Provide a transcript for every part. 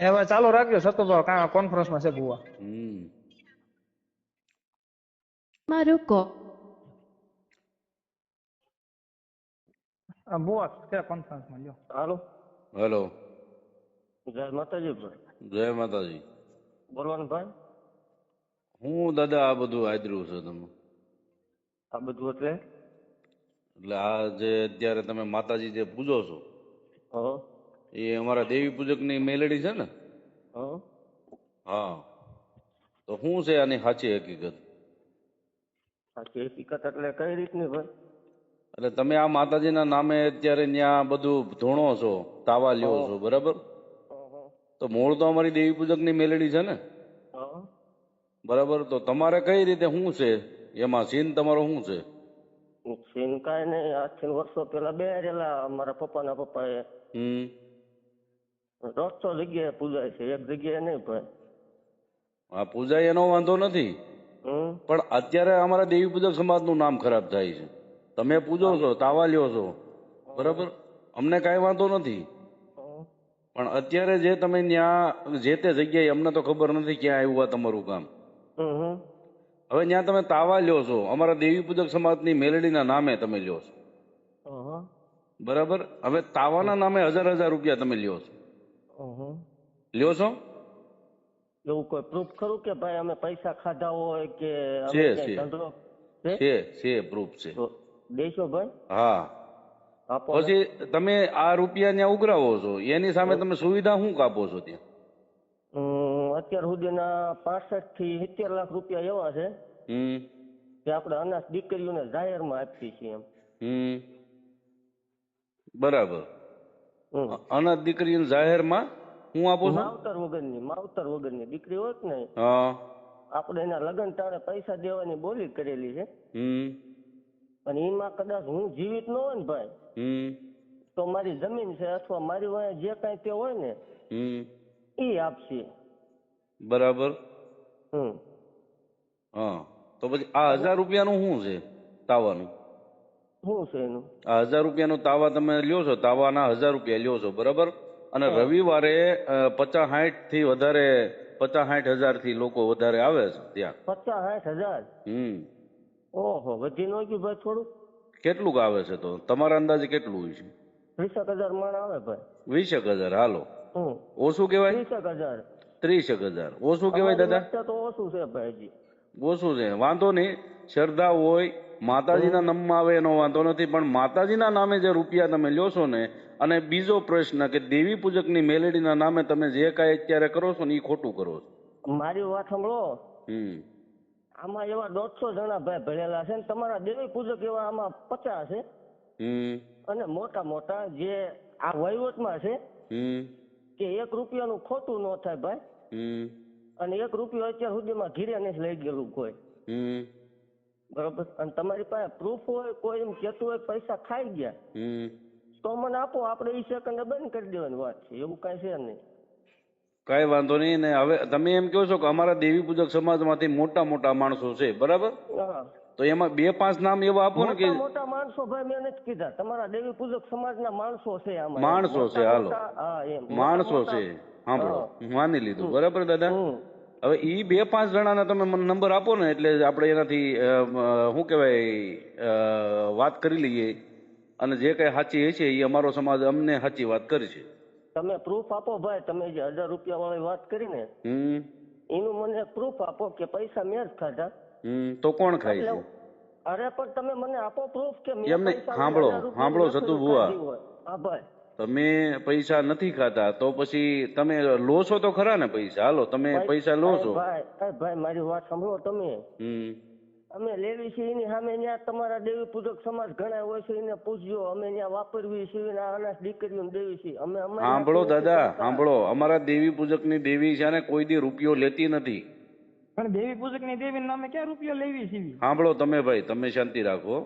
હવે ચાલુ રાખજો સતુભાઈ કાં કોન્ફરન્સમાં છે ભુવા. હમ. Maruko. આ ભુવા છે કોન્ફરન્સમાં લ્યો. હાલો. હેલો. જય માતાજી ભાઈ. જય માતાજી. બોલવાનું ભાઈ? હું દાદા આ બધું આદર્યું છે તમે. આ બધું એટલે? એટલે આ જે અત્યારે તમે માતાજી જે પૂજો છો. હો. એ અમારા દેવી પૂજકની મેલેડી છે ને? હો. હા. તો શું છે આની સાચી હકીકત? સાચી હકીકત એટલે કઈ રીતની ભાઈ? એટલે તમે આ માતાજીના નામે અત્યારે ત્યાં બધું ધોણો છો તાવા લ્યો છો બરાબર? તો મૂળ તો અમારી દેવી પૂજકની મેલડી છે ને? હો. બરાબર? તો તમારે કઈ રીતે શું છે? એમાં સીન તમારો શું છે? સીન કાંઈ નહીં. આજથી વર્ષો પેલા બે રેલા અમારા પપ્પાના પપ્પાએ. હમ. દોઢસો જગ્યાએ પૂજાય છે એક જગ્યાએ નહીં ભાઈ હા પૂજા એનો વાંધો નથી. પણ અત્યારે અમારા દેવી પૂજક સમાજનું નામ ખરાબ થાય છે. તમે પૂજો છો તાવા લ્યો છો. બરાબર? અમને કાંઈ વાંધો નથી. પણ અત્યારે જે તમે ત્યાં જે તે જગ્યાએ અમને તો ખબર નથી ક્યાં આવ્યું આ તમારું કામ હવે ત્યાં તમે તાવા લ્યો છો. અમારા દેવી પૂજક સમાજની મેલડીના નામે તમે લ્યો છો. બરાબર? હવે તાવાના નામે હજાર હજાર રૂપિયા તમે લ્યો છો. લ્યો છો? એવું કોઈ પ્રૂફ ખરું કે ભાઈ અમે પૈસા ખાધા હોય કે છે, છે. છે? છે પ્રૂફ છે. દેશો ભાઈ? હા. પછી તમે આ રૂપિયા ત્યાં ઉઘરાવો છો. એની સામે તમે સુવિધા શું કાપો છો ત્યાં? અત્યાર સુધીના પાસઠથી સિત્તેર લાખ રૂપિયા એવા છે. કે આપણે અનાજ દીકરીઓને જાહેરમાં આપીએ છીએ એમ. બરાબર. અનાથ દીકરી જાહેરમાં હું આપું છું? માવતર વગરની માવતર વગરની દીકરી હોત ને હા. આપણે એના લગ્ન ટાણે પૈસા દેવાની બોલી કરેલી છે. હમ. અને એમાં કદાચ હું જીવિત ન હોય ને ભાઈ હમ. તો મારી જમીન છે અથવા મારી વાંહે જે કાંઈ તે હોય ને હમ. એ આપશે. બરાબર. હમ. હા. તો પછી આ હજાર રૂપિયાનું શું છે? તાવાનું? શું છે એનું. આ હજાર રૂપિયાનો તાવા તમે લ્યો છો તાવાના હજાર રૂપિયા લ્યો છો બરાબર? અને રવિવારે પચાસ સાઠથી વધારે પચાસ સાઠ હજારથી લોકો વધારે આવે છે ત્યાં. પચાસ સાઠ હજાર? હમ. ઓહો વધી નો ગયું ભાઈ થોડું કેટલુંક આવે છે તો? તમારા અંદાજે કેટલું હોય છે? વીસેક હજાર માણ આવે ભાઈ. વીસેક હજાર હાલો. ઓછું કહેવાય? વીસેક હજાર. ત્રીસેક હજાર. ઓછું કહેવાય દાદા? તો ઓછું છે ભાઈ હજી. ઓછું છે વાંધો નહીં શ્રદ્ધા હોય માતાજીના નામમાં આવે એનો વાંધો નથી પણ માતાજીના નામે જે રૂપિયા તમે લ્યો છો ને અને બીજો પ્રશ્ન કે દેવી પૂજકની મેલેડીના નામે તમે જે કાંઈ અત્યારે કરો છો ને એ ખોટું કરો છો? મારી વાત સાંભળો. હમ. આમાં એવા દોઢસો જણા ભાઈ ભણેલા છે ને તમારા દેવી પૂજક એવા આમાં પચાસ છે. હમ. અને મોટા મોટા જે આ વહીવટમાં છે હમ. કે એક રૂપિયાનું ખોટું ન થાય ભાઈ. હમ. અને એક રૂપિયો અત્યાર સુધીમાં ઘીરે ને લઈ ગયેલું કોઈ. બરોબર? અને તમારી પાસે પ્રૂફ હોય કોઈ એમ કેતું હોય પૈસા ખાઈ ગયા. તો મને આપો આપણે એ સેકન્ડ બંધ કરી દેવાની વાત છે એવું કઈ છે નહીં. કઈ વાંધો નહીં ને હવે તમે એમ કહો છો કે અમારા દેવી પૂજક સમાજમાંથી મોટા મોટા માણસો છે બરાબર? તો એમાં બે પાંચ નામ એવા આપો ને કે મોટા માણસો ભાઈ મેં નથી કીધા. તમારા દેવી પૂજક સમાજના માણસો છે માણસો છે, હાલો. માણસો છે. સાંભળો. હું. માની લીધું. બરાબર દાદા? હવે ઈ બે પાંચ જણાના તમે મને નંબર આપો ને એટલે આપણે એનાથી શું કહેવાય વાત કરી લઈએ. અને જે કઈ સાચી હશે એ અમારો સમાજ અમને સાચી વાત કરશે. તમે પ્રૂફ આપો ભાઈ તમે જે હજાર રૂપિયા વાળી વાત કરી ને હમ. એનું મને પ્રૂફ આપો કે પૈસા મેં જ ખાધા. તો કોણ ખાય છે? અરે પણ તમે મને આપો પ્રૂફ કે મેં એમ નહીં, પૈસા સાંભળો, સાંભળો, જતું હોય. હા ભાઈ. તમે પૈસા નથી ખાતા તો પછી તમે લો છો તો ખરા ને પૈસા? હાલો તમે પૈસા લો છો ભાઈ ભાઈ મારી વાત સાંભળો તમે. હમ. અમે લેવી છે એની સામે ત્યાં તમારા દેવી પૂજક સમાજ ઘણા હોય છે એને પૂછજો અમે ત્યાં વાપરવી છીએ ને અનાજ દીકરીઓને દેવી છે. અમે અમે સાંભળો દાદા સાંભળો. અમારા દેવી પૂજકની દેવી છે ને કોઈ દી રૂપિયો લેતી નથી. પણ દેવી પૂજકની દેવી નામે ક્યાં રૂપિયો લેવી સીવી? સાંભળો તમે ભાઈ તમે શાંતિ રાખો.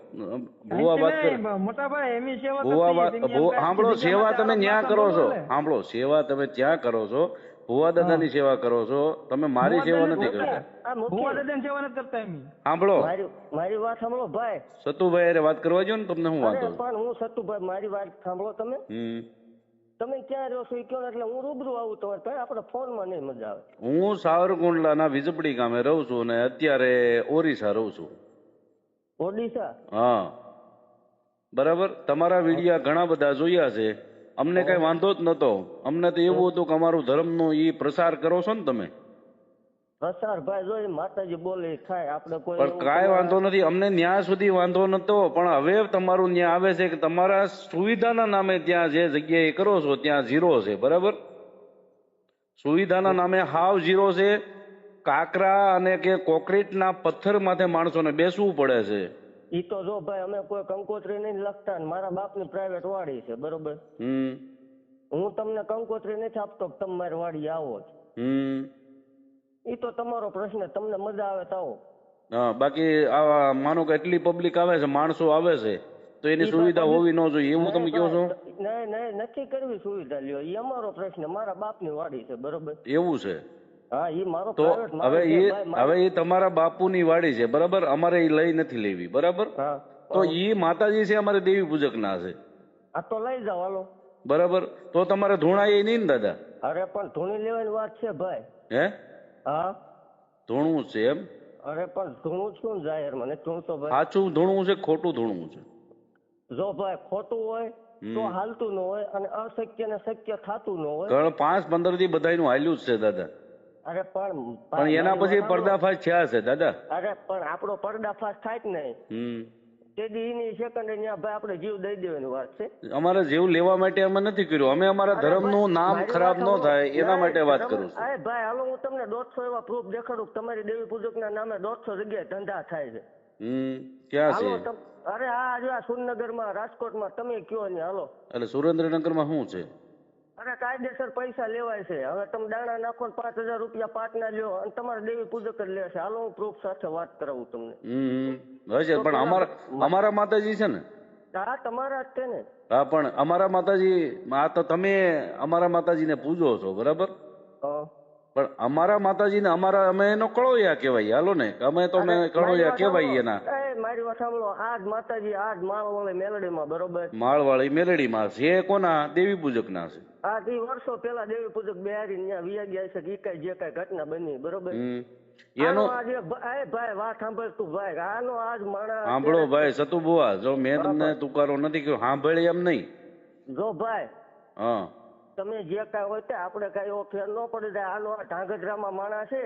ભુવા વાત કરે. મોટા ભાઈ એમની સેવા ભુવા વાત સાંભળો સેવા તમે ન્યા કરો છો. સાંભળો સેવા તમે ત્યાં કરો છો. ભુવા દાદાની સેવા કરો છો. તમે મારી સેવા નથી કરતા. ભુવા દાદાની સેવા નથી કરતા એમ સાંભળો. મારી મારી વાત સાંભળો ભાઈ. સતુભાઈ અરે વાત કરવા જો ને તમને હું વાંધો? પણ હું સતુભાઈ મારી વાત સાંભળો તમે. હમ. તમે ક્યાં રહો છો એ કહો એટલે હું રૂબરૂ આવું તમારે ભાઈ આપણે ફોનમાં નહીં મજા આવે. હું સાવરકુંડલાના વીજપડી ગામે રહું છું અને અત્યારે ઓરિસ્સા રહું છું. ઓડિશા? હા. બરાબર? તમારા વિડિયા ઘણા બધા જોયા છે. અમને કઈ વાંધો જ નતો અમને તો એવું હતું કે અમારું ધર્મનો ઈ પ્રસાર કરો છો ને તમે. ભાઈ જો માતાજી બોલે એ આપણે કોઈ પણ કાંઈ વાંધો નથી અમને ન્યા સુધી વાંધો નતો પણ હવે તમારું ન્યાય આવે છે કે તમારા સુવિધાના નામે ત્યાં જે જગ્યાએ કરો છો ત્યાં ઝીરો છે બરાબર? સુવિધાના નામે હાવ ઝીરો છે. કાકરા અને કે કોક્રીટના પથ્થર માથે માણસોને બેસવું પડે છે. ઈ તો જો ભાઈ અમે કોઈ કંકોત્રી નહીં લખતા ને મારા બાપની પ્રાઇવેટ વાડી છે બરોબર? હમ. હું તમને કંકોત્રી નથી આપતો તમે મારી વાડી આવો જ હમ. ઈ તો તમારો પ્રશ્ન તમને મજા આવે તો આવો. હા બાકી આવા માનો કે એટલી પબ્લિક આવે છે માણસો આવે છે તો એની સુવિધા હોવી ન જોઈએ એવું તમે કહો છો? નહીં નહીં નથી કરવી સુવિધા લ્યો. એ અમારો પ્રશ્ન મારા બાપની વાડી છે બરોબર? એવું છે. હા એ મારો તો હવે એ હવે એ તમારા બાપુની વાડી છે બરાબર? અમારે એ લઈ નથી લેવી બરાબર? તો ઈ માતાજી છે અમારે દેવી પૂજક ના છે. આ તો લઈ જાવ હાલો. બરાબર? તો તમારે ધૂણા એ નહીં ને દાદા? અરે પણ ધૂણી લેવાની વાત છે ભાઈ. હે? હા? ધૂણું છે એમ? અરે પણ ધૂણું શું જાહેર? મને ને તો ભાઈ? સાચું ધૂણું છે ખોટું ધૂણું છે. જો ભાઈ ખોટું હોય તો હાલતું ન હોય અને અશક્ય ને શક્ય થતું ન હોય. કારણ પાંચ પંદરથી બધાનું હાલ્યું જ છે દાદા. અરે પણ પણ એના પછી પડદાફાશ પર્દાફાશ થયા છે દાદા. અરે પણ આપણો પર્દાફાશ થાય જ નહીં. હમ તે દી સેકન્ડ ત્યાં ભાઈ આપણે જીવ દઈ દેવાની વાત છે. અમારે જીવ લેવા માટે અમે નથી કર્યું. અમે અમારા ધર્મનું નામ ખરાબ ન થાય એના માટે વાત કરું છું. અરે ભાઈ હાલો હું તમને દોઢસો એવા પ્રૂફ દેખાડું તમારી દેવી પૂજકના નામે દોઢસો જગ્યાએ ધંધા થાય છે. હમ ક્યાં છે? અરે આ જો આ સુરનગરમાં રાજકોટમાં તમે કયો ને હાલો. એટલે સુરેન્દ્રનગરમાં શું છે? અરે કાયદેસર પૈસા લેવાય છે. હવે તમે દાણા નાખો ને પાંચ હજાર રૂપિયા પાટના લ્યો અને તમારે દેવી પૂજક જ લેશે. હાલો હું પ્રૂફ સાથે વાત કરાવું તમને. હશે પણ અમારા અમારા માતાજી છે ને? હા તમારા જ છે ને. હા પણ અમારા માતાજી આ તો તમે અમારા માતાજીને પૂજો છો બરાબર. પણ અમારા માતાજીને અમારા અમે એનો કળોયા કહેવાય હાલો ને? અમે તો અમે કળોયા કહેવાય એના. મારી વાત સાંભળો. આજ માતાજી આજ માળવાળી મેલડીમાં બરોબર? માળવાળી મેલડીમાં છે. કોના? દેવી પૂજકના છે. આ થી વર્ષો પેલા દેવી પૂજક બિહારી ત્યાં વિયા ગયા છે કે કઈ જે કઈ ઘટના બની બરોબર? એનો આજે ભાઈ સતુ સાંભળ ભાઈ. ભાઈ સતુબુઆ જો મેં તમને તુકારો નથી કહ્યું સાંભળી એમ નહીં. જો ભાઈ હા. તમે જે કાંઈ હોય તે આપણે કાંઈ એવો ફેર ન પડી જાય. આનો આ ઢાંગધ્રામાં માણસ છે.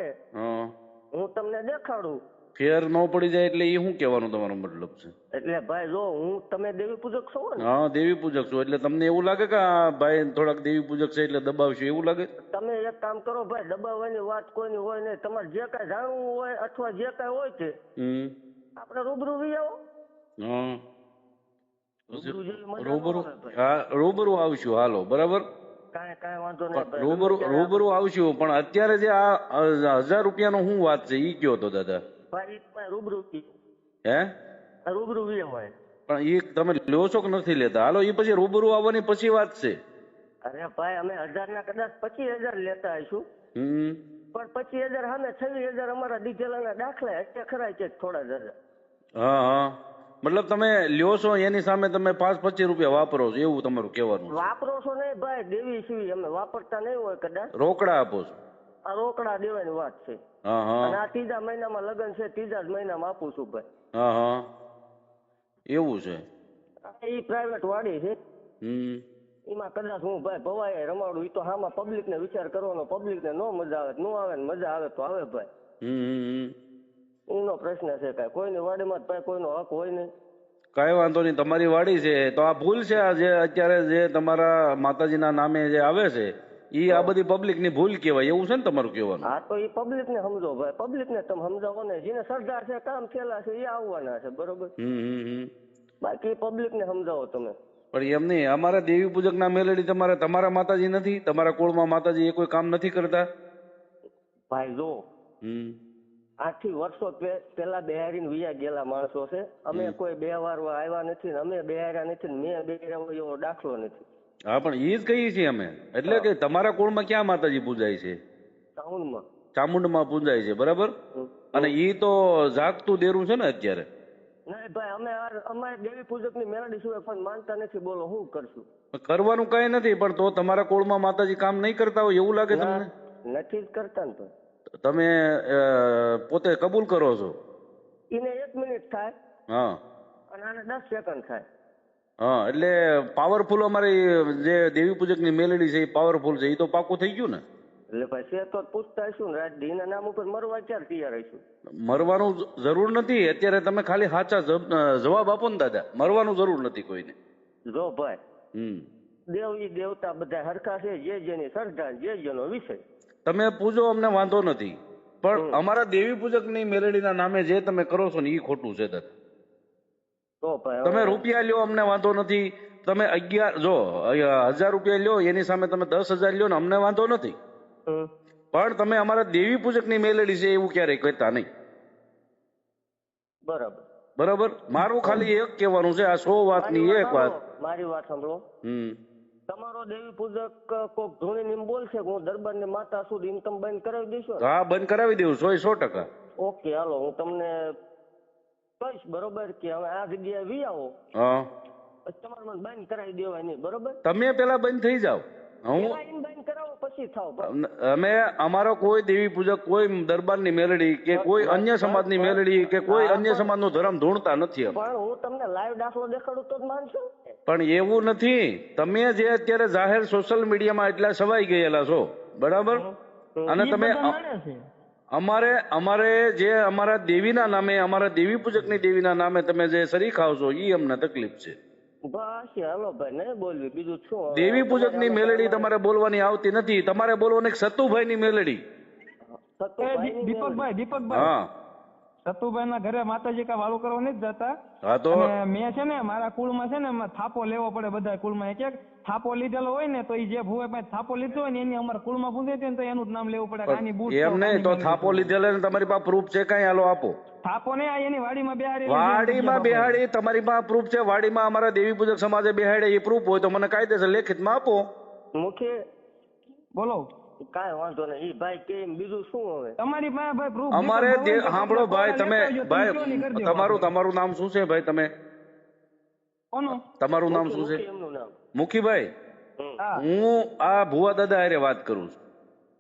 હું તમને દેખાડું. ફેર ન પડી જાય એટલે એ શું કહેવાનું તમારો મતલબ છે? એટલે ભાઈ જો હું તમે દેવી પૂજક છો ને. હા દેવી પૂજક છું. એટલે તમને એવું લાગે કે આ ભાઈ થોડાક દેવી પૂજક છે એટલે દબાવશે એવું લાગે? તમે એક કામ કરો ભાઈ દબાવવાની વાત કોઈની હોય નહીં. તમારે જે કાંઈ જાણવું હોય અથવા જે કાંઈ હોય છે હમ. આપણે રૂબરૂ વી આવો. હા. રૂબરૂ. હા રૂબરૂ આવશું હાલો બરાબર? કાંઈ કાંઈ વાંધો નહીં રૂબરૂ રૂબરૂ આવશું પણ અત્યારે જે આ હજાર રૂપિયાનો શું વાત છે ઈ કયો તો દાદા? ભાઈ ભાઈ રૂબરૂ હે? રૂબરૂ વી હોય. પણ એ તમે લ્યો છો કે નથી લેતા? હાલો એ પછી રૂબરૂ આવવાની પછી વાત છે. અરે ભાઈ અમે હજાર ના કદાચ પચીસ હજાર લેતા આવીશું. પણ પચીસ હજાર સામે છવ્વીસ હજાર અમારા ડીઝલના દાખલા એટલે ખરા છે થોડા હજાર હા હા. મતલબ તમે લ્યો છો એની સામે તમે પાંચ પચીસ રૂપિયા વાપરો છો એવું તમારું કહેવાનું. વાપરો છો નહીં ભાઈ દેવી સિવી અમે વાપરતા નહીં હોય કદાચ. રોકડા આપો છો. આ રોકડા દેવાની વાત છે. અને આ ત્રીજા મહિનામાં લગ્ન છે ત્રીજા જ મહિનામાં આપું છું ભાઈ. એવું છે? એ પ્રાઇવેટ વાડી છે. એમાં કદાચ હું ભાઈ ભવાય રમાડું એ તો હામાં પબ્લિક ને વિચાર કરવાનો પબ્લિક ને નો મજા આવે નો આવે ને મજા આવે તો આવે ભાઈ. એનો પ્રશ્ન છે કઈ. કોઈની વાડીમાં જ ભાઈ કોઈનો હક હોય નહીં. કઈ વાંધો નહીં તમારી વાડી છે. તો આ ભૂલ છે આ જે અત્યારે જે તમારા માતાજીના નામે જે આવે છે ઈ આ બધી પબ્લિકની ભૂલ કહેવાય એવું છે ને તમારું કહેવાનું? હા તો એ પબ્લિક ને સમજો ભાઈ. પબ્લિક ને તમે સમજાવો ને જેને સરદાર છે કામ થયેલા છે એ આવવાના છે બરોબર? બાકી પબ્લિક ને સમજાવો તમે. પણ એમ નહીં અમારા દેવી પૂજકના મેલેડી તમારે તમારા માતાજી નથી? તમારા કુળમાં માતાજી એ કોઈ કામ નથી કરતા? ભાઈ જો. આથી વર્ષો પેલા બિહારીને વિયા ગયેલા માણસો છે. અમે કોઈ બે વાર આવ્યા નથી ને અમે બેહાર્યા નથી ને મેં બેહાર્યા એવો દાખલો નથી. હા પણ એ જ કહીએ છીએ અમે. એટલે કે તમારા કુળમાં ક્યાં માતાજી પૂજાય છે? ચામુંડમાં. ચામુંડમાં પૂજાય છે બરાબર? અને એ તો જાગતું દેરું છે ને અત્યારે? નહીં ભાઈ અમે અમે દેવી પૂજકની મેલડી સિવાય માનતા નથી. બોલો હું કરશું? કરવાનું કઈ નથી પણ તો તમારા કોળમાં માતાજી કામ નહીં કરતા હોય એવું લાગે તમને? નથી જ કરતા ને તો. તમે પોતે કબૂલ કરો છો? એને એક મિનિટ થાય હા. અને આને દસ સેકન્ડ થાય. હા એટલે પાવરફુલ અમારી જે દેવી પૂજકની મેલેડી છે એ પાવરફુલ છે. એ તો પાકું થઈ ગયું ને? એટલે ભાઈ તો પૂછતા શું ને રાત એના નામ ઉપર મરવા ક્યારે તૈયાર હશું મરવાનું જરૂર નથી. અત્યારે તમે ખાલી સાચા જવાબ આપો ને દાદા. મરવાનું જરૂર નથી કોઈને. જો ભાઈ હમ. દેવ ઈ દેવતા બધા હરખા છે જે જેની શ્રદ્ધા જે જેનો વિષય. તમે પૂજો અમને વાંધો નથી. પણ અમારા દેવી પૂજકની મેલડીના નામે જે તમે કરો છો ને એ ખોટું છે દાદા. તો તમે રૂપિયા લ્યો અમને વાંધો નથી. તમે અગિયાર જો હજાર રૂપિયા લ્યો એની સામે તમે દસ હજાર લ્યો ને અમને વાંધો નથી. પણ તમે અમારા દેવી પૂજકની મેલેડી છે એવું ક્યારેય કહેતા નહીં. બરાબર. બરાબર? મારું ખાલી એક કહેવાનું છે આ સો વાતની ની એક વાત. વાત મારી વાત સાંભળો. હમ. તમારો દેવી પૂજક કોક ધૂણી એમ બોલશે કે હું દરબાર ને માતા સુધી ઇન્કમ બંધ કરાવી દઈશું હા બંધ કરાવી દઉં સો સો ટકા. ઓકે હાલો હું તમને કહીશ બરોબર કે હવે આ જગ્યાએ વી આવો. પછી તમારે મને બંધ કરાવી દેવાય નહીં બરોબર? તમે પેલા બંધ થઈ જાઓ. હું બંધ કરાવો પછી થાવ અમે અમારો કોઈ દેવી પૂજક કોઈ દરબારની મેલડી કે કોઈ અન્ય સમાજની મેલડી કે કોઈ અન્ય સમાજનું ધર્મ ધૂણતા નથી. પણ હું તમને લાઈવ દાખલો દેખાડું તો જ માનશો? પણ એવું નથી. તમે જે અત્યારે જાહેર સોશિયલ મીડિયામાં એટલા સવાઈ ગયેલા છો બરાબર? અને તમે અમારે અમારે જે અમારા દેવીના નામે અમારા દેવી પૂજકની દેવીના નામે તમે જે સરી ખાવ છો એ અમને તકલીફ છે. દેવી હાલો ભાઈ નહીં બીજું શું હવે? દેવી પૂજકની મેલડી તમારે બોલવાની આવતી નથી. તમારે બોલવાની સતુભાઈ ની મેલડી. દીપકભાઈ દીપકભાઈ. હા. સતુભાઈ ના ઘરે માતાજી કા વાળું કરવા નથી જતા. હા તો? મેં છે ને મારા કુળમાં છે ને થાપો લેવો પડે બધા કુળમાં. એક એક થાપો લીધેલો હોય ને તો એ જે ભૂવે પાસે થાપો લીધો હોય ને એની અમારા કુળમાં પૂછે છે ને તો એનું જ નામ લેવું પડે આની બુટ એમ નહીં તો થાપો લીધેલો ને તમારી પાસે પ્રૂફ છે કઈ? હાલો આપો. થાપો ને આ એની વાડીમાં બેહાડી વાડીમાં બેહાડી તમારી પાસે પ્રૂફ છે વાડીમાં અમારા દેવી પૂજક સમાજે બેહાડે એ પ્રૂફ હોય તો મને કાયદેસર લેખિતમાં આપો. મુખી બોલો. કાંઈ વાંધો નહીં. ઈ ભાઈ કે એમ બીજું શું હવે? તમારી પાસે ભાઈ proof અમારે સાંભળો તમે ભાઈ તમે લેતા આવજો, તમે નહીં ભાઈ. તમારું તમારું નામ શું છે ભાઈ તમે? કોનું? તમારું નામ શું છે? મુખી એમનું નામ. મુખીભાઈ? હમ. હા. હું આ ભુવા દાદા હારે વાત કરું છું.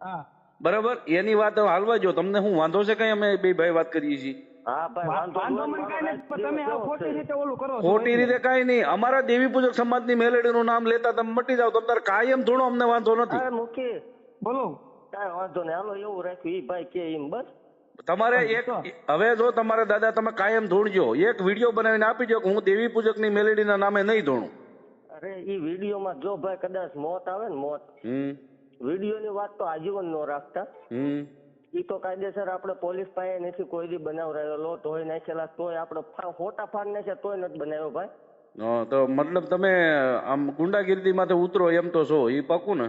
હા. બરાબર? એની વાત હાલવા જો તમને હું વાંધો છે કઈ અમે બે ભાઈ વાત કરીએ છીએ? હા ભાઈ વાંધો વાંધો મને કાંઈ નથી પણ તમે આ ખોટી રીતે ઓલું કરો છો. ખોટી રીતે કાંઈ નહીં. અમારા દેવી પૂજક સમાજની મેલેડીનું નામ લેતા તમે મટી જાવ તો તારે કાયમ ધૂણો અમને વાંધો નથી. અરે મુખી બોલો. કાંઈ વાંધો નહીં. હાલો એવું રાખ્યું એ ભાઈ કે એમ બસ. તમારે એક હવે જો તમારે દાદા તમે કાયમ ધૂણજો. એક વીડિયો બનાવીને આપી દો કે હું દેવી પૂજકની મેલેડીના નામે નહીં ધૂણું. અરે ઈ વિડીયોમાં જો ભાઈ કદાચ મોત આવે ને મોત. વીડિયો ની વાત તો આજીવન નો રાખતા. હમ. ઈ તો કાયદેસર આપણે પોલીસ પાસે નથી કોઈ દી બનાવરાયેલો તોય નાખેલા તોય આપણે ફોટા ફાડ નાખ્યા તોય નથી બનાવ્યો ભાઈ. હા, તો મતલબ તમે આમ ગુંડાગીરી માંથી ઉતરો એમ તો છો. એ પાકું ને?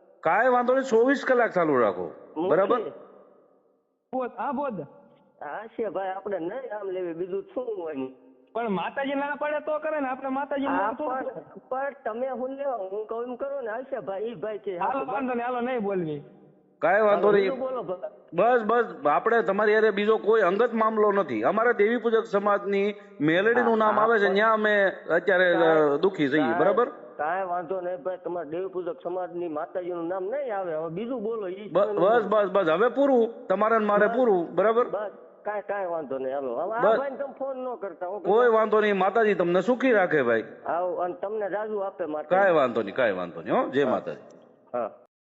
કાંઈ વાંધો નહીં ચોવીસ કલાક ચાલુ રાખો. બરાબર. બોધ હા બોધ હા છે ભાઈ આપણે નહીં આમ લેવી બીજું શું હોય? પણ માતાજી ના પડે તો કરે ને આપણે માતાજી ના પણ તમે હું લેવા હું કહું એમ કરો ને હશે ભાઈ ઈ ભાઈ છે હાલો વાંધો નહીં હાલો નહીં બોલવી. કાંઈ વાંધો નહીં. બસ બસ આપણે તમારી યારે બીજો કોઈ અંગત મામલો નથી. અમારા દેવી પૂજક સમાજની મેલડીનું નામ આવે છે ત્યાં અમે અત્યારે દુખી છીએ બરાબર? કાંઈ વાંધો નહીં ભાઈ તમારા દેવ પૂજક સમાજની માતાજી નું નામ નહીં આવે. હવે બીજું બોલો ઈ બસ બસ બસ હવે પૂરું. તમારે ને મારે પૂરું બરાબર? બસ કાંઈ કાંઈ વાંધો નહીં. હાલો હવે આ બસ. તમે ફોન ન કરતા કોઈ વાંધો નહીં માતાજી તમને સુખી રાખે ભાઈ. આવ અને તમને રાજુ આપે માતા કાંઈ વાંધો નહીં કાંઈ વાંધો નહીં હો જય માતાજી. હા.